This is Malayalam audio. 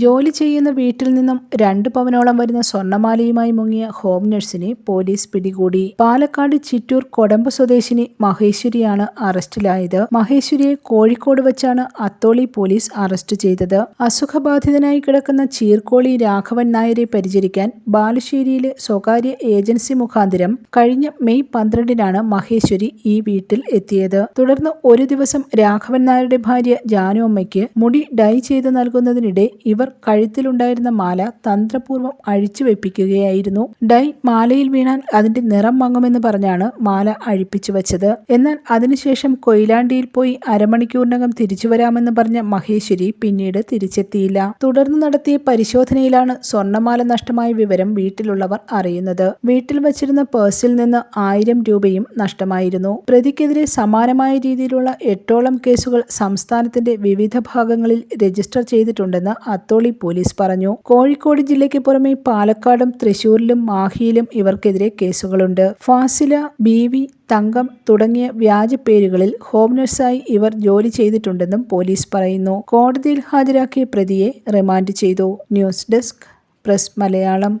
ജോലി ചെയ്യുന്ന വീട്ടിൽ നിന്നും രണ്ട് പവനോളം വരുന്ന സ്വർണമാലയുമായി മുങ്ങിയ ഹോം നഴ്സിനെ പോലീസ് പിടികൂടി. പാലക്കാട് ചിറ്റൂർ കൊടമ്പ് സ്വദേശിനി മഹേശ്വരിയാണ് അറസ്റ്റിലായത്. മഹേശ്വരിയെ കോഴിക്കോട് വെച്ചാണ് അത്തോളി പോലീസ് അറസ്റ്റ് ചെയ്തത്. അസുഖബാധിതനായി കിടക്കുന്ന ചീർക്കോളി രാഘവൻ നായരെ പരിചരിക്കാൻ ബാലുശ്ശേരിയിലെ സ്വകാര്യ ഏജൻസി മുഖാന്തരം കഴിഞ്ഞ മെയ് പന്ത്രണ്ടിനാണ് മഹേശ്വരി ഈ വീട്ടിൽ എത്തിയത്. തുടർന്ന് ഒരു ദിവസം രാഘവൻ നായരുടെ ഭാര്യ ജാനുഅമ്മയ്ക്ക് മുടി ഡൈ ചെയ്ത് നൽകുന്നതിനിടെ ഇവർ കഴുത്തിലുണ്ടായിരുന്ന മാല തന്ത്രപൂർവം അഴിച്ചു വെപ്പിക്കുകയായിരുന്നു. ഡൈ മാലയിൽ വീണാൽ അതിന്റെ നിറം മങ്ങുമെന്ന് പറഞ്ഞാണ് മാല അഴിപ്പിച്ചു വച്ചത്. എന്നാൽ അതിനുശേഷം കൊയിലാണ്ടിയിൽ പോയി അരമണിക്കൂറിനകം തിരിച്ചു വരാമെന്ന് പറഞ്ഞ മഹേശ്വരി പിന്നീട് തിരിച്ചെത്തിയില്ല. തുടർന്ന് നടത്തിയ പരിശോധനയിലാണ് സ്വർണമാല നഷ്ടമായ വിവരം വീട്ടിലുള്ളവർ അറിയുന്നത്. വീട്ടിൽ വച്ചിരുന്ന പേഴ്സിൽ നിന്ന് ആയിരം രൂപയും നഷ്ടമായിരുന്നു. പ്രതിക്കെതിരെ സമാനമായ രീതിയിലുള്ള എട്ടോളം കേസുകൾ സംസ്ഥാനത്തിന്റെ വിവിധ ഭാഗങ്ങളിൽ രജിസ്റ്റർ ചെയ്തിട്ടുണ്ടെന്ന് അത്തോളി പോലീസ് പറഞ്ഞു. കോഴിക്കോട് ജില്ലയ്ക്ക് പുറമെ പാലക്കാടും തൃശൂരിലും മാഹിയിലും ഇവർക്കെതിരെ കേസുകളുണ്ട്. ഫാസില ബീവി തങ്കം തുടങ്ങിയ വ്യാജ പേരുകളിൽ ഹോം നഴ്സായി ഇവർ ജോലി ചെയ്തിട്ടുണ്ടെന്നും പോലീസ് പറയുന്നു. കോടതിയിൽ ഹാജരാക്കിയ പ്രതിയെ റിമാൻഡ് ചെയ്തു. News desk press Malayalam.